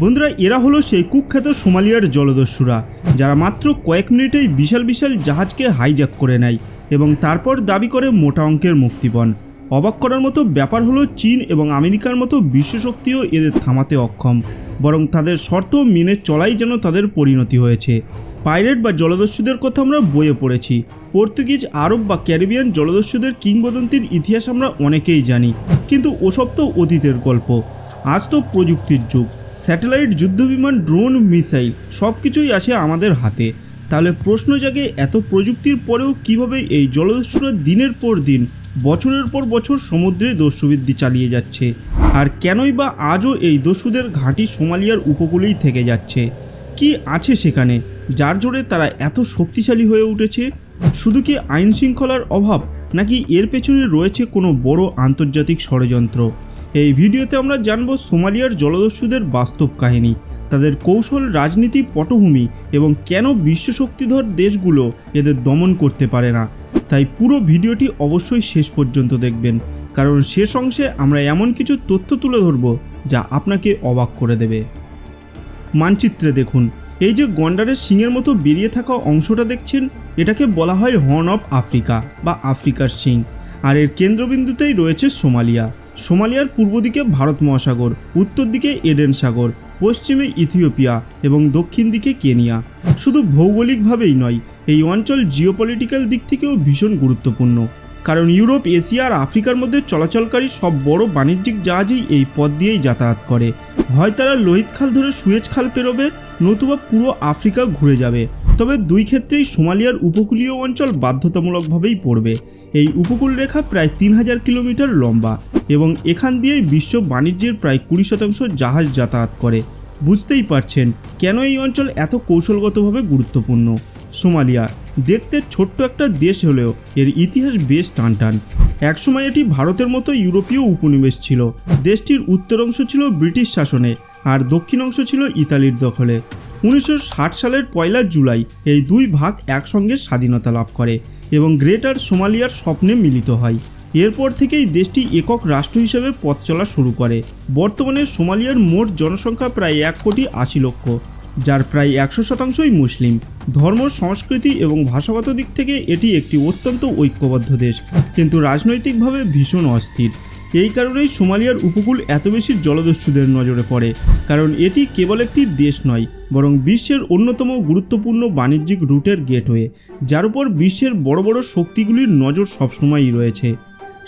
বন্ধুরা, এরা হলো সেই কুখ্যাত সোমালিয়ার জলদস্যুরা, যারা মাত্র কয়েক মিনিটেই বিশাল বিশাল জাহাজকে হাইজ্যাক করে নেয় এবং তারপর দাবি করে মোটা অঙ্কের মুক্তিপণ। অবাক করার মতো ব্যাপার হলো চীন এবং আমেরিকার মতো বিশ্বশক্তিও এদের থামাতে অক্ষম, বরং তাদের শর্ত মেনে চলাই যেন তাদের পরিণতি হয়েছে। পাইরেট বা জলদস্যুদের কথা আমরা বইয়ে পড়েছি। পর্তুগিজ, আরব বা ক্যারিবিয়ান জলদস্যুদের কিংবদন্তির ইতিহাস আমরা অনেকেই জানি, কিন্তু ওসব তো অতীতের গল্প। আজ তো প্রযুক্তির যুগ। স্যাটেলাইট যুদ্ধবিমান, ড্রোন, মিসাইল সব কিছুই আছে আমাদের হাতে। তাহলে প্রশ্ন জাগে, এত প্রযুক্তির পরেও কীভাবে এই জলদস্যুরা দিনের পর দিন, বছরের পর বছর সমুদ্রে দস্যুবৃদ্ধি চালিয়ে যাচ্ছে? আর কেনই বা আজও এই দস্যুদের ঘাঁটি সোমালিয়ার উপকূলেই থেকে যাচ্ছে? কি আছে সেখানে, যার জোরে তারা এত শক্তিশালী হয়ে উঠেছে? শুধু কি আইন শৃঙ্খলার অভাব, নাকি এর পেছনে রয়েছে কোনো বড় আন্তর্জাতিক ষড়যন্ত্র? এই ভিডিওতে আমরা জানব সোমালিয়ার জলদস্যুদের বাস্তব কাহিনী, তাদের কৌশল, রাজনীতি, পটভূমি এবং কেন বিশ্বশক্তিধর দেশগুলো এদের দমন করতে পারে না। তাই পুরো ভিডিওটি অবশ্যই শেষ পর্যন্ত দেখবেন, কারণ শেষ অংশে আমরা এমন কিছু তথ্য তুলে ধরব যা আপনাকে অবাক করে দেবে। মানচিত্রে দেখুন, এই যে গন্ডারের শিংয়ের মতো বেরিয়ে থাকা অংশটা দেখছেন, এটাকে বলা হয় হর্ন অফ আফ্রিকা বা আফ্রিকার শিং আর এর কেন্দ্রবিন্দুতেই রয়েছে সোমালিয়া। সোমালিয়ার পূর্ব দিকে ভারত মহাসাগর, উত্তর দিকে এডেন সাগর, পশ্চিমে ইথিওপিয়া এবং দক্ষিণ দিকে কেনিয়া। শুধু ভৌগোলিকভাবেই নয়, এই অঞ্চল জিওপলিটিক্যাল দিক থেকেও ভীষণ গুরুত্বপূর্ণ। কারণ ইউরোপ, এশিয়া আর আফ্রিকার মধ্যে চলাচলকারী সব বড় বাণিজ্যিক জাহাজই এই পথ দিয়েই যাতায়াত করে। হয় তারা লোহিত খাল ধরে সুয়েজ খাল পেরোবে, নতুবা পুরো আফ্রিকা ঘুরে যাবে। তবে দুই ক্ষেত্রেই সোমালিয়ার উপকূলীয় অঞ্চল বাধ্যতামূলকভাবেই পড়বে। এই উপকূল রেখা প্রায় তিন হাজার কিলোমিটার লম্বা এবং এখান দিয়েই বিশ্ব বাণিজ্যের প্রায় কুড়ি শতাংশ জাহাজ যাতায়াত করে। বুঝতেই পারছেন কেন এই অঞ্চল এত কৌশলগতভাবে গুরুত্বপূর্ণ। সোমালিয়া, দেখতে ছোট্ট একটা দেশ হলেও এর ইতিহাস বেশ টানটান। একসময় এটি ভারতের মতো ইউরোপীয় উপনিবেশ ছিল। দেশটির উত্তর অংশ ছিল ব্রিটিশ শাসনে আর দক্ষিণ অংশ ছিল ইতালির দখলে। উনিশশো ষাট সালের পয়লা জুলাই এই দুই ভাগ একসঙ্গে স্বাধীনতা লাভ করে। এবং গ্রেটার সোমালিয়ার স্বপ্নে মিলিত হয়। এরপর থেকেই দেশটি একক রাষ্ট্র হিসেবে পথ চলা শুরু করে। বর্তমানে সোমালিয়ার মোট জনসংখ্যা প্রায় এক কোটি আশি লক্ষ, যার প্রায় একশো শতাংশই মুসলিম। ধর্ম, সংস্কৃতি এবং ভাষাগত দিক থেকে এটি একটি অত্যন্ত ঐক্যবদ্ধ দেশ, কিন্তু রাজনৈতিকভাবে ভীষণ অস্থির। এই কারণেই সোমালিয়ার উপকূল এত বেশি জলদস্যুদের নজরে পড়ে, কারণ এটি কেবল একটি দেশ নয়, বরং বিশ্বের অন্যতম গুরুত্বপূর্ণ বাণিজ্যিক রুটের গেটওয়ে, যার উপর বিশ্বের বড় বড় শক্তিগুলির নজর সবসময়ই রয়েছে।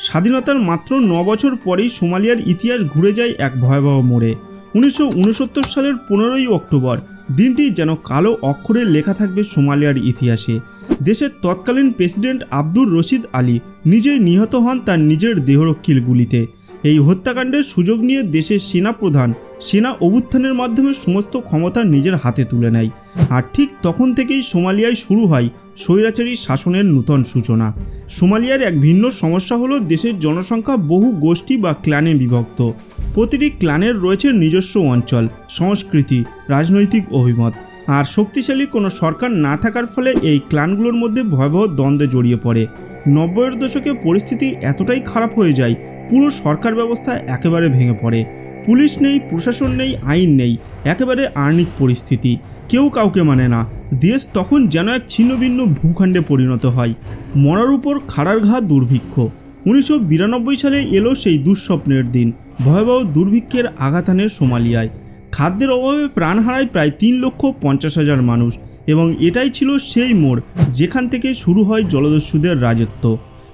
স্বাধীনতার মাত্র ন বছর পরেই সোমালিয়ার ইতিহাস ঘুরে যায় এক ভয়াবহ মোড়ে। উনিশশো উনসত্তর সালের পনেরোই অক্টোবর, দিনটি যেন কালো অক্ষরে লেখা থাকবে সোমালিয়ার ইতিহাসে। দেশের তৎকালীন প্রেসিডেন্ট আব্দুর রশিদ আলী নিজেই নিহত হন তার নিজের দেহরক্ষীর গুলিতে এই হত্যাকাণ্ডের সুযোগ নিয়ে দেশের সেনা প্রধান সেনা অভ্যুত্থানের মাধ্যমে সমস্ত ক্ষমতা নিজের হাতে তুলে নেয়। আর ঠিক তখন থেকেই সোমালিয়ায় শুরু হয় স্বৈরাচারী শাসনের নূতন সূচনা। সোমালিয়ার এক ভিন্ন সমস্যা হলো দেশের জনসংখ্যা বহু গোষ্ঠী বা ক্ল্যানে বিভক্ত। প্রতিটি ক্লানের রয়েছে নিজস্ব অঞ্চল, সংস্কৃতি, রাজনৈতিক অভিমত। আর শক্তিশালী কোনো সরকার না থাকার ফলে এই ক্লানগুলোর মধ্যে ভয়াবহ দ্বন্দ্বে জড়িয়ে পড়ে। নব্বইয়ের দশকে পরিস্থিতি এতটাই খারাপ হয়ে যায়, পুরো সরকার ব্যবস্থা একেবারে ভেঙে পড়ে। পুলিশ নেই, প্রশাসন নেই, আইন নেই, একেবারে আর্নিক পরিস্থিতি। কেউ কাউকে মানে না। দেশ তখন যেন এক ছিন্নভিন্ন ভূখণ্ডে পরিণত হয়। মরার উপর খাড়ার ঘা দুর্ভিক্ষ। উনিশশো বিরানব্বই সালে এলো সেই দুঃস্বপ্নের দিন। ভয়াবহ দুর্ভিক্ষের আঘাত আনে সোমালিয়ায়। খাদ্যের অভাবে প্রাণ হারায় প্রায় তিন লক্ষ পঞ্চাশ হাজার মানুষ এবং এটাই ছিল সেই মোড় যেখান থেকে শুরু হয় জলদস্যুদের রাজত্ব।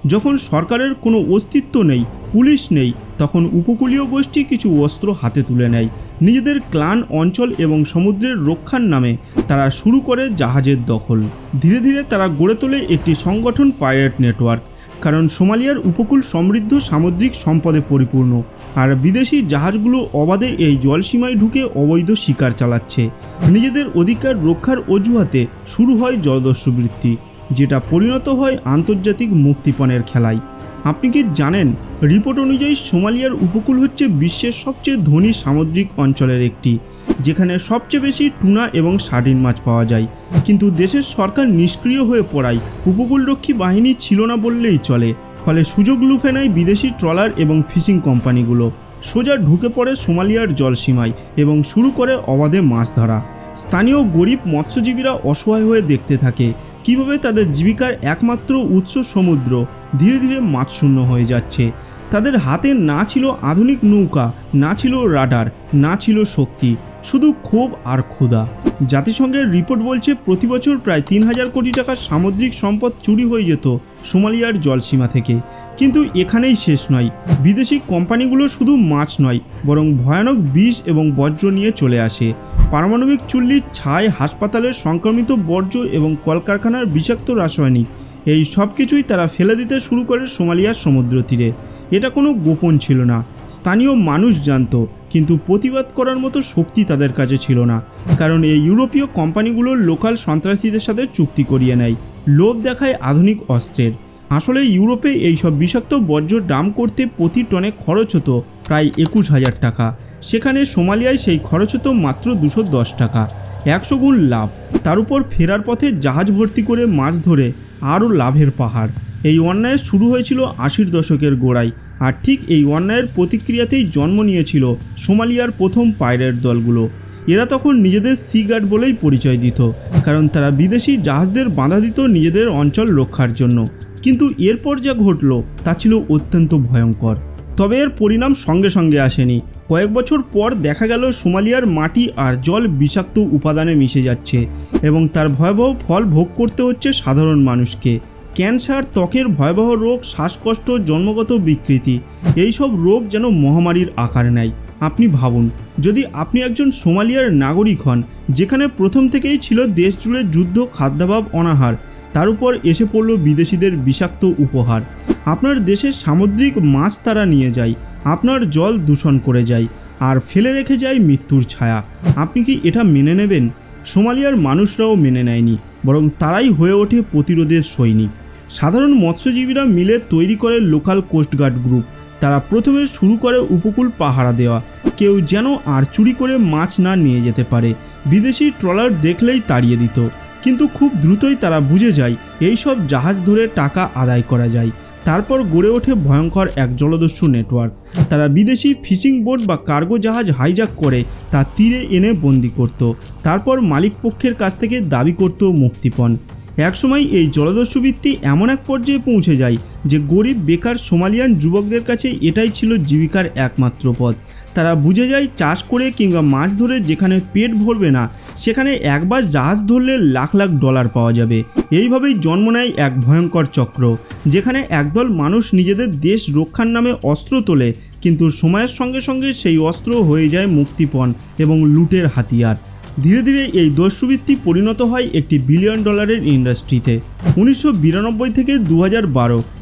যখন সরকারের কোনো অস্তিত্ব নেই, পুলিশ নেই, তখন উপকূলীয় গোষ্ঠী কিছু অস্ত্র হাতে তুলে নেয়। নিজেদের ক্লান অঞ্চল এবং সমুদ্রের রক্ষার নামে তারা শুরু করে জাহাজের দখল। ধীরে ধীরে তারা গড়ে তোলে একটি সংগঠন পাইরেট নেটওয়ার্ক। কারণ সোমালিয়ার উপকূল সমৃদ্ধ সামুদ্রিক সম্পদে পরিপূর্ণ, আর বিদেশি জাহাজগুলো অবাধে এই জলসীমায় ঢুকে অবৈধ শিকার চালাচ্ছে। নিজেদের অধিকার রক্ষার অজুহাতে শুরু হয় জলদস্যুবৃত্তি, যেটা পরিণত হয় আন্তর্জাতিক মুক্তিপণের খেলায়। আপনি কি জানেন, রিপোর্ট অনুযায়ী সোমালিয়ার উপকূল হচ্ছে বিশ্বের সবচেয়ে ধনী সামুদ্রিক অঞ্চলের একটি, যেখানে সবচেয়ে বেশি টুনা এবং সার্ডিন মাছ পাওয়া যায়। কিন্তু দেশের সরকার নিষ্ক্রিয় হয়ে পড়ায় উপকূলরক্ষী বাহিনী ছিল না বললেই চলে, ফলে সুযোগ লুফে নেয় বিদেশি ট্রলার এবং ফিশিং কোম্পানিগুলো। সোজা ঢুকে পড়ে সোমালিয়ার জলসীমায় এবং শুরু করে অবাধে মাছ ধরা। স্থানীয় গরিব মৎস্যজীবীরা অসহায় হয়ে দেখতে থাকে, কীভাবে তাদের জীবিকার একমাত্র উৎস সমুদ্র। ধীরে ধীরে মাছশূন্য হয়ে যাচ্ছে। তাদের হাতে না ছিল আধুনিক নৌকা, না ছিল রাডার, না ছিল শক্তি, শুধু ক্ষোভ আর ক্ষুধা। জাতিসংঘের রিপোর্ট বলছে প্রতি বছর প্রায় তিন হাজার কোটি টাকার সামুদ্রিক সম্পদ চুরি হয়ে যেত সোমালিয়ার জলসীমা থেকে। কিন্তু এখানেই শেষ নয়। বিদেশি কোম্পানিগুলো শুধু মাছ নয়, বরং ভয়ানক বিষ এবং বজ্র নিয়ে চলে আসে। পারমাণবিক চুল্লির ছাই হাসপাতালের সংক্রমিত বর্জ্য এবং কলকারখানার বিষাক্ত রাসায়নিক এই সব কিছুই তারা ফেলে দিতে শুরু করে সোমালিয়ার সমুদ্র তীরে। এটা কোনো গোপন ছিল না। স্থানীয় মানুষ জানত, কিন্তু প্রতিবাদ করার মতো শক্তি তাদের কাছে ছিল না। কারণ এই ইউরোপীয় কোম্পানিগুলোর লোকাল সন্ত্রাসীদের সাথে চুক্তি করিয়ে নেয়। লোভ দেখায় আধুনিক অস্ত্রের। আসলে ইউরোপে এই সব বিষাক্ত বর্জ্য ডাম করতে প্রতি টনে খরচ হতো প্রায় একুশ হাজার টাকা। সেখানে সোমালিয়ায় সেই খরচ হতো মাত্র দুশো দশ টাকা। একশো গুণ লাভ। তার উপর ফেরার পথে জাহাজ ভর্তি করে মাছ ধরে আরও লাভের পাহাড়। এই অন্যায়ের শুরু হয়েছিল আশির দশকের গোড়ায় আর ঠিক এই অন্যায়ের প্রতিক্রিয়াতেই জন্ম নিয়েছিল সোমালিয়ার প্রথম পাইরেট দলগুলো। এরা তখন নিজেদের সি গার্ড বলেই পরিচয় দিত, কারণ তারা বিদেশি জাহাজদের বাধা দিত নিজেদের অঞ্চল রক্ষার জন্য। কিন্তু এরপর যা ঘটল, তা ছিল অত্যন্ত ভয়ঙ্কর। তবে এর পরিণাম সঙ্গে সঙ্গে আসেনি। কয়েক বছর পর দেখা গেল সোমালিয়ার মাটি আর জল বিষাক্ত উপাদানে মিশে যাচ্ছে এবং তার ভয়াবহ ফল ভোগ করতে হচ্ছে সাধারণ মানুষকে। ক্যান্সার, ত্বকের ভয়াবহ রোগ, শ্বাসকষ্ট, জন্মগত বিকৃতি, এইসব রোগ যেন মহামারীর আকার নেয়। আপনি ভাবুন, যদি আপনি একজন সোমালিয়ার নাগরিক হন, যেখানে প্রথম থেকেই ছিল দেশ জুড়ে যুদ্ধ, খাদ্যাভাব অনাহার তার উপর এসে পড়ল বিদেশিদের বিষাক্ত উপহার। আপনার দেশের সামুদ্রিক মাছ তারা নিয়ে যায়, আপনার জল দূষণ করে যায়, আর ফেলে রেখে যায় মৃত্যুর ছায়া। আপনি কি এটা মেনে নেবেন? সোমালিয়ার মানুষরাও মেনে নেয়নি, বরং তারাই হয়ে ওঠে প্রতিরোধের সৈনিক। সাধারণ মৎস্যজীবীরা মিলে তৈরি করে লোকাল কোস্টগার্ড গ্রুপ। তারা প্রথমে শুরু করে উপকূল পাহারা দেওয়া। কেউ যেন আর চুরি করে মাছ না নিয়ে যেতে পারে। বিদেশি ট্রলার দেখলেই তাড়িয়ে দিত। কিন্তু খুব দ্রুতই তারা বুঝে যায় এই সব জাহাজ ধরে টাকা আদায় করা যায়। তারপর গড়ে ওঠে ভয়ঙ্কর এক জলদস্যু নেটওয়ার্ক। তারা বিদেশি ফিশিং বোট বা কার্গো জাহাজ হাইজ্যাক করে তা তীরে এনে বন্দি করত। তারপর মালিক পক্ষের কাছ থেকে দাবি করত মুক্তিপণ। একসময় এই জলদস্যুবৃত্তি এমন এক পর্যায়ে পৌঁছে যায় যে গরিব, বেকার, সোমালিয়ান যুবকদের কাছে এটাই ছিল জীবিকার একমাত্র পথ। তারা বুঝে যায় চাষ করে কিংবা মাছ ধরে যেখানে পেট ভরবে না, সেখানে একবার জাহাজ ধরলে লাখ লাখ ডলার পাওয়া যাবে। এইভাবেই জন্ম নেয় এক ভয়ঙ্কর চক্র, যেখানে একদল মানুষ নিজেদের দেশ রক্ষার নামে অস্ত্র তোলে, কিন্তু সময়ের সঙ্গে সঙ্গে সেই অস্ত্র হয়ে যায় মুক্তিপণ এবং লুটের হাতিয়ার। ধীরে ধীরে এই দস্যুবৃত্তি পরিণত হয় একটি বিলিয়ন ডলারের ইন্ডাস্ট্রিতে। উনিশশো বিরানব্বই থেকে দু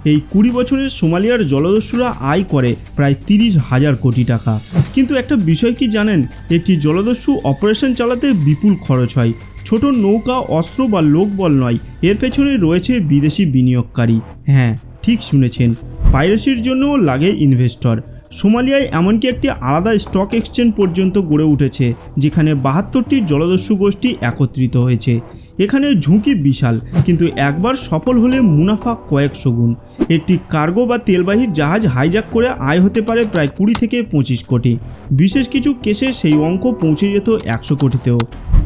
এই কুড়ি বছরের সোমালিয়ার জলদস্যুরা আয় করে প্রায় তিরিশ হাজার কোটি টাকা। কিন্তু একটা বিষয় কি জানেন? একটি জলদস্যু অপারেশন চালাতে বিপুল খরচ হয়। ছোট নৌকা, অস্ত্র বা লোকবল নয়, এর পেছনে রয়েছে বিদেশি বিনিয়োগকারী। হ্যাঁ ঠিক শুনেছেন। পাইরেসির জন্যও লাগে ইনভেস্টর। সোমালিয়ায় এমনকি একটি আলাদা স্টক এক্সচেঞ্জ পর্যন্ত গড়ে উঠেছে, যেখানে বাহাত্তরটি জলদস্যু গোষ্ঠী একত্রিত হয়েছে। এখানে ঝুঁকি বিশাল, কিন্তু একবার সফল হলে মুনাফা কয়েকশো গুণ। একটি কার্গো বা তেলবাহী জাহাজ হাইজ্যাক করে আয় হতে পারে প্রায় কুড়ি থেকে পঁচিশ কোটি। বিশেষ কিছু কেসে সেই অঙ্ক পৌঁছে যেত একশো কোটিতেও।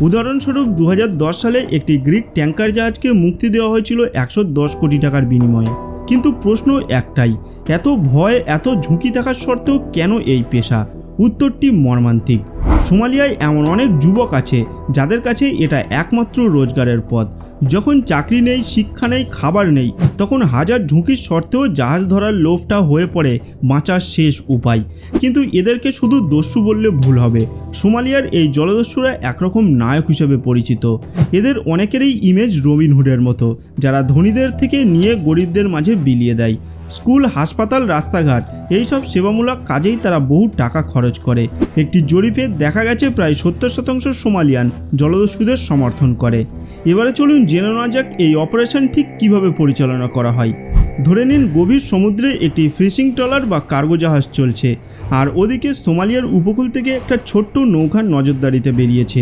উদাহরণস্বরূপ দু হাজার দশ সালে একটি গ্রিক ট্যাঙ্কার জাহাজকে মুক্তি দেওয়া হয়েছিল একশো দশ কোটি টাকার বিনিময়ে। কিন্তু প্রশ্ন একটাই, এত ভয়, এত ঝুঁকি থাকার সত্ত্বেও কেন এই পেশা? উত্তরটি মর্মান্তিক। সোমালিয়ায় এমন অনেক যুবক আছে যাদের কাছে এটা একমাত্র রোজগারের পথ। যখন চাকরি নেই, শিক্ষা নেই, খাবার নেই, তখন হাজার ঝুঁকির শর্তেও জাহাজ ধরার লোভটা হয়ে পড়ে বাঁচার শেষ উপায়। কিন্তু এদেরকে শুধু দস্যু বললে ভুল হবে। সোমালিয়ার এই জলদস্যুরা একরকম নায়ক হিসেবে পরিচিত। এদের অনেকেরই ইমেজ রবিনহুডের মতো, যারা ধনীদের থেকে নিয়ে গরিবদের মাঝে বিলিয়ে দেয়। স্কুল, হাসপাতাল, রাস্তাঘাট, এইসব সেবামূলক কাজেই তারা বহু টাকা খরচ করে। একটি জরিপে দেখা গেছে প্রায় সত্তর শতাংশ সোমালিয়ান জলদস্যুদের সমর্থন করে। এবারে চলুন জেনে নেওয়া যাক এই অপারেশন ঠিক কীভাবে পরিচালনা করা হয়। ধরে নিন গভীর সমুদ্রে একটি ফিশিং ট্রলার বা কার্গো জাহাজ চলছে, আর ওদিকে সোমালিয়ার উপকূল থেকে একটা ছোট্ট নৌকার নজরদারিতে বেরিয়েছে।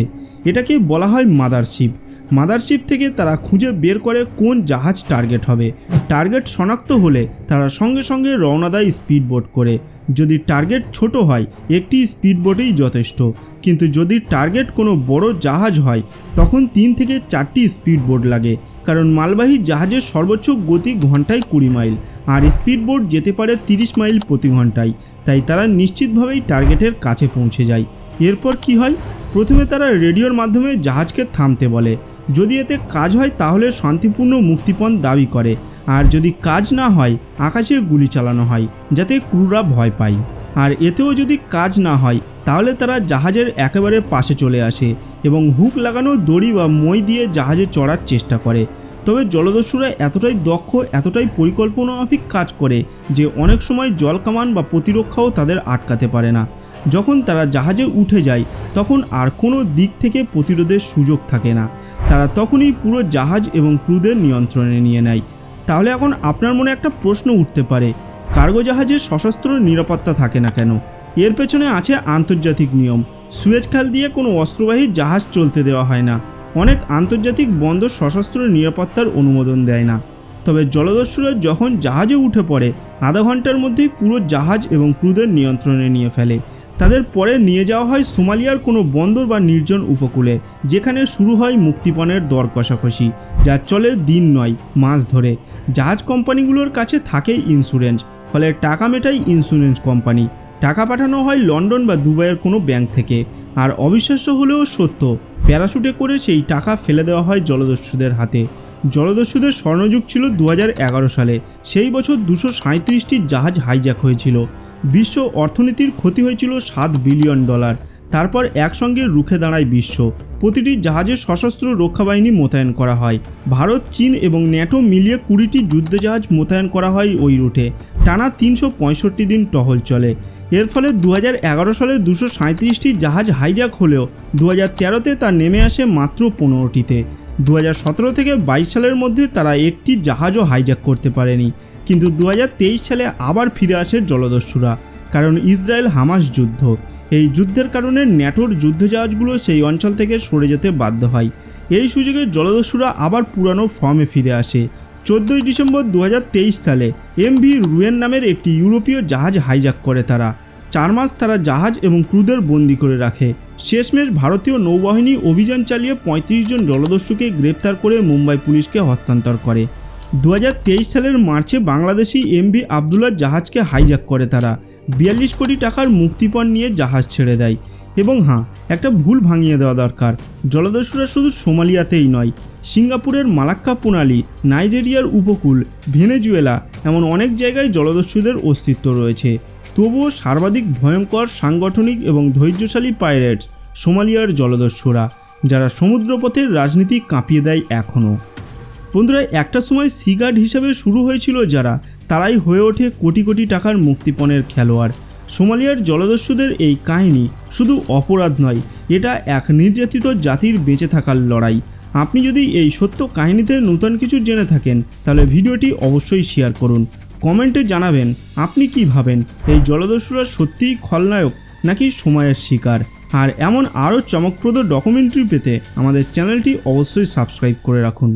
এটাকে বলা হয় মাদারশিপ। মাদারশিপ থেকে তারা খুঁজে বের করে কোন জাহাজ টার্গেট হবে। টার্গেট শনাক্ত হলে তারা সঙ্গে সঙ্গে রওনা দেয় স্পিড বোট করে। যদি টার্গেট ছোট হয়, একটি স্পিড বোটেই যথেষ্ট। কিন্তু যদি টার্গেট কোনো বড় জাহাজ হয়, তখন তিন থেকে চারটি স্পিড বোট লাগে। কারণ মালবাহী জাহাজের সর্বোচ্চ গতি ঘন্টায় কুড়ি মাইল, আর স্পিড বোট যেতে পারে তিরিশ মাইল প্রতি ঘন্টায়। তাই তারা নিশ্চিতভাবেই টার্গেটের কাছে পৌঁছে যায়। এরপর কি হয়? প্রথমে তারা রেডিওর মাধ্যমে জাহাজকে থামতে বলে। যদি এতে কাজ হয় তাহলে শান্তিপূর্ণ মুক্তিপণ দাবি করে। আর যদি কাজ না হয়, আকাশে গুলি চালানো হয়, যাতে ক্রুরা ভয় পায়। আর এতেও যদি কাজ না হয়, তাহলে তারা জাহাজের একেবারে পাশে চলে আসে এবং হুক লাগানো দড়ি বা মই দিয়ে জাহাজে চড়ার চেষ্টা করে। তবে জলদস্যুরা এতটাই দক্ষ, এতটাই পরিকল্পনা মাফিক কাজ করে যে অনেক সময় জল কামান বা প্রতিরক্ষাও তাদের আটকাতে পারে না। যখন তারা জাহাজে উঠে যায়, তখন আর কোনো দিক থেকে প্রতিরোধের সুযোগ থাকে না। তারা তখনই পুরো জাহাজ এবং ক্রুদের নিয়ন্ত্রণে নিয়ে নেয়। তাহলে এখন আপনার মনে একটা প্রশ্ন উঠতে পারে, কার্গো জাহাজে সশস্ত্র নিরাপত্তা থাকে না কেন? এর পেছনে আছে আন্তর্জাতিক নিয়ম। সুয়েজ খাল দিয়ে কোনো অস্ত্রবাহী জাহাজ চলতে দেওয়া হয় না। অনেক আন্তর্জাতিক বন্দর সশস্ত্র নিরাপত্তার অনুমোদন দেয় না। তবে জলদস্যুরা যখন জাহাজে উঠে পড়ে, আধা ঘণ্টার মধ্যেই পুরো জাহাজ এবং ক্রুদের নিয়ন্ত্রণে নিয়ে ফেলে। তাদের পরে নিয়ে যাওয়া হয় সোমালিয়ার কোনো বন্দর বা নির্জন উপকূলে, যেখানে শুরু হয় মুক্তিপণের দর কষাকষি, যা চলে দিন নয়, মাস ধরে। জাহাজ কোম্পানিগুলোর কাছে থাকে ইন্স্যুরেন্স, ফলে টাকা মেটায় ইন্স্যুরেন্স কোম্পানি। টাকা পাঠানো হয় লন্ডন বা দুবাইয়ের কোনো ব্যাংক থেকে, আর অবিশ্বাস্য হলেও সত্য প্যারাশুটে করে সেই টাকা ফেলে দেওয়া হয় জলদস্যুদের হাতে। জলদস্যুদের স্বর্ণযুগ ছিল দু হাজার এগারো সালে। সেই বছর দুশো সাঁত্রিশটি জাহাজ হাইজ্যাক হয়েছিল। বিশ্ব অর্থনীতির ক্ষতি হয়েছিল সাত বিলিয়ন ডলার। তারপর একসঙ্গে রুখে দাঁড়ায় বিশ্ব। প্রতিটি জাহাজে সশস্ত্র রক্ষা বাহিনী মোতায়েন করা হয়। ভারত, চীন এবং ন্যাটো মিলিয়ে কুড়িটি যুদ্ধজাহাজ মোতায়েন করা হয় ওই রুটে। টানা তিনশো পঁয়ষট্টি দিন টহল চলে। এর ফলে দু হাজার এগারো সালে দুশো সাঁত্রিশটি জাহাজ হাইজ্যাক হলেও দু হাজার তেরোতে তা নেমে আসে মাত্র পনেরোটিতে। দু হাজার সতেরো থেকে বাইশ সালের মধ্যে তারা একটি জাহাজও হাইজ্যাক করতে পারেনি। কিন্তু দু হাজার তেইশ সালে আবার ফিরে আসে জলদস্যুরা, কারণ ইসরায়েল হামাস যুদ্ধ। এই যুদ্ধের কারণে ন্যাটোর যুদ্ধজাহাজগুলো সেই অঞ্চল থেকে সরে যেতে বাধ্য হয়। এই সুযোগে জলদস্যুরা আবার পুরানো ফর্মে ফিরে আসে। চোদ্দোই ডিসেম্বর দু হাজার তেইশ সালে এমভি রুয়েন নামের একটি ইউরোপীয় জাহাজ হাইজ্যাক করে তারা। চার মাস তারা জাহাজ এবং ক্রুদের বন্দি করে রাখে। শেষমেশ ভারতীয় নৌবাহিনী অভিযান চালিয়ে পঁয়ত্রিশ জন জলদস্যুকে গ্রেপ্তার করে মুম্বাই পুলিশকে হস্তান্তর করে। দু হাজার তেইশ সালের মার্চে বাংলাদেশি এমভি আবদুল্লার জাহাজকে হাইজ্যাক করে তারা। বিয়াল্লিশ কোটি টাকার মুক্তিপণ নিয়ে জাহাজ ছেড়ে দেয়। এবং হ্যাঁ একটা ভুল ভাঙিয়ে দেওয়া দরকার। জলদস্যুরা শুধু সোমালিয়াতেই নয়, সিঙ্গাপুরের মালাক্কা প্রণালী নাইজেরিয়ার উপকূল, ভেনেজুয়েলা এমন অনেক জায়গায় জলদস্যুদের অস্তিত্ব রয়েছে। তবুও সর্বাধিক ভয়ঙ্কর, সাংগঠনিক এবং ধৈর্যশালী পাইরেটস সোমালিয়ার জলদস্যুরা, যারা সমুদ্রপথের রাজনীতি কাঁপিয়ে দেয় এখনও। বন্ধুরা, একটা সময় সিগার্ড হিসাবে শুরু হয়েছিল যারা, তারাই হয়ে ওঠে কোটি কোটি টাকার মুক্তিপণের খেলোয়াড়। সোমালিয়ার জলদস্যুদের এই কাহিনী শুধু অপরাধ নয়, এটা এক নির্যাতিত জাতির বেঁচে থাকার লড়াই। আপনি যদি এই সত্য কাহিনীতে নতুন কিছু জেনে থাকেন, তাহলে ভিডিওটি অবশ্যই শেয়ার করুন। কমেন্টে জানাবেন, আপনি কি ভাবেন, এই জলদস্যুরা সত্যিই খলনায়ক নাকি সময়ের শিকার? আর এমন আরও চমকপ্রদ ডকুমেন্টারি পেতে আমাদের চ্যানেলটি অবশ্যই সাবস্ক্রাইব করে রাখুন।